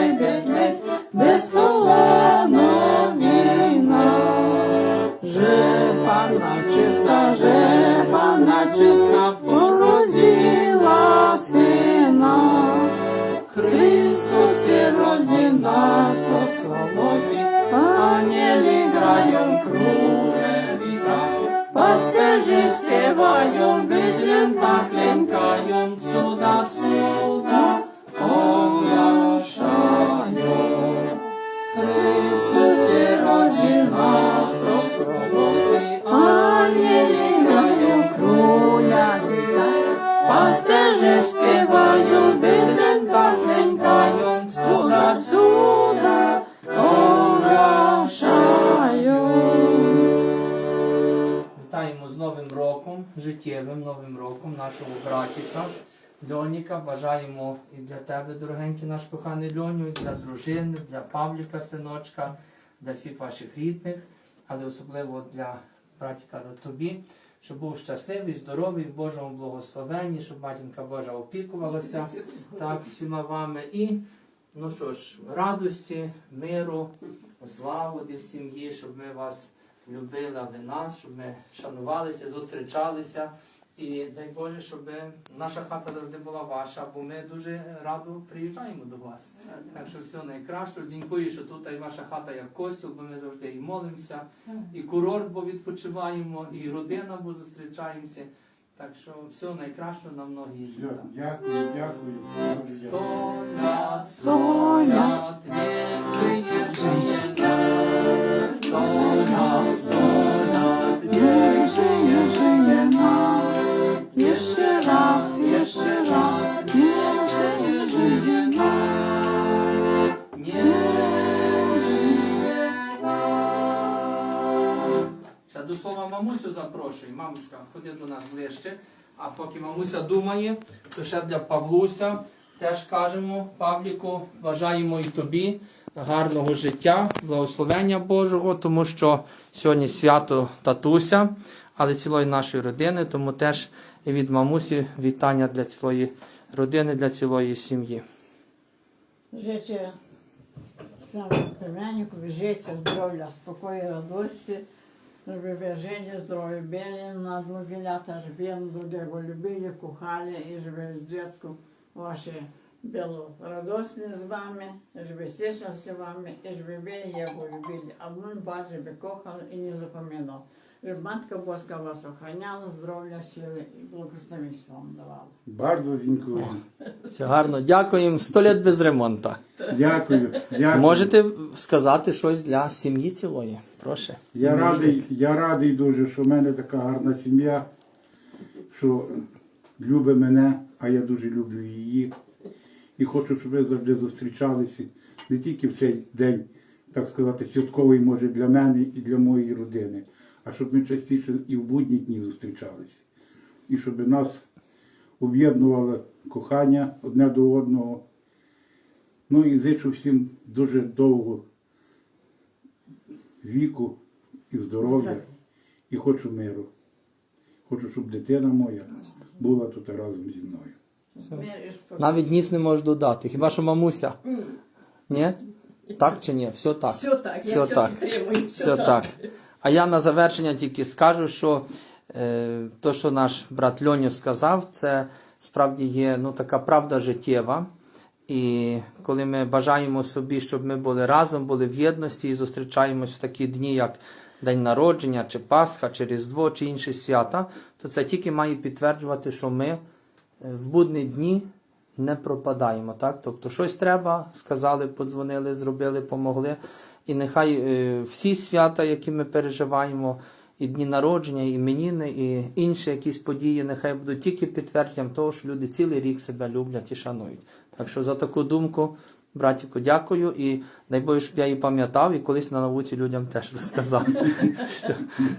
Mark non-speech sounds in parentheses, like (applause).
й бедмедь, безсолена війна. Жепана чиста, жепана чиста, життєвим Новим роком нашого братіка Льоніка. Бажаємо і для тебе, дорогенький наш коханий Льоню, і для дружини, для Павліка, синочка, для всіх ваших рідних, але особливо для братіка до тобі, щоб був щасливий, здоровий, в Божому благословенні, щоб матінка Божа опікувалася так, всіма вами. І ну що ж, радості, миру, злагоди в сім'ї, щоб ми вас любили, а ви нас, щоб ми шанувалися, зустрічалися. І дай Боже, щоб наша хата завжди була ваша, бо ми дуже радо приїжджаємо до вас. Так що все найкраще. Дякую, що тут і ваша хата як костюл, бо ми завжди і молимося, і курорт, бо відпочиваємо, і родина, бо зустрічаємося. Так що все найкраще на многі літа. дякую, дякую. Сто лят, сто лят, не жиє, жиє, Ще до слова мамусю запрошую. Мамочка, ходи до нас ближче. А поки мамуся думає, то ще для Павлуся теж кажемо, Павліку, бажаємо і тобі гарного життя, благословення Божого, тому що сьогодні свято татуся, але цілої нашої родини, тому теж від мамусі вітання для цілої родини, для цілої сім'ї. Życzę naszemu plemieniu życia, zdrowia, spokoju, radości, żeby wierzenie, zdrowie byli na długie lata, żeby jeden drugiego lubili, kochali i żeby dziecku wasze było radosne z wami, żeby cieszył się wami i żeby byli jego lubili, a on was żeby kochał i nie zapominał. Żeby Matka Boska was ochraniała, zdrowia, siły i błogosławieństwa wam dawała. Bardzo dziękuję. Все гарно, дякуємо. Сто літ без ремонту. Дякую. дякую. Можете сказати щось для сім'ї цілої? Прошу. Я радий, я радий дуже, що в мене така гарна сім'я, що любить мене, а я дуже люблю її. І хочу, щоб ви завжди зустрічалися не тільки в цей день, так сказати, святковий, може, для мене і для моєї родини, а щоб ми частіше і в будні дні зустрічалися. І щоб нас об'єднувало кохання одне до одного. Ну і зичу всім дуже довго віку і здоров'я, і хочу миру. Хочу, щоб дитина моя була тут разом зі мною. Навіть ніс не можеш додати. Хіба що мамуся? Ні? Так чи ні? Все так. Все так, Все я все так. підтримую. Все так. А я на завершення тільки скажу, що е, то, що наш брат Льоню сказав, це справді є ну, така правда життєва. І коли ми бажаємо собі, щоб ми були разом, були в єдності і зустрічаємось в такі дні, як День народження, чи Пасха, чи Різдво, чи інші свята, то це тільки має підтверджувати, що ми е, в будні дні не пропадаємо. Так? Тобто щось треба, сказали, подзвонили, зробили, помогли. І нехай е, всі свята, які ми переживаємо, і дні народження, і іменіни, і інші якісь події, нехай будуть тільки підтвердженням того, що люди цілий рік себе люблять і шанують. Так що за таку думку, братіку, дякую. І дай Боже, щоб я її пам'ятав і колись на науці людям теж розказав. (laughs)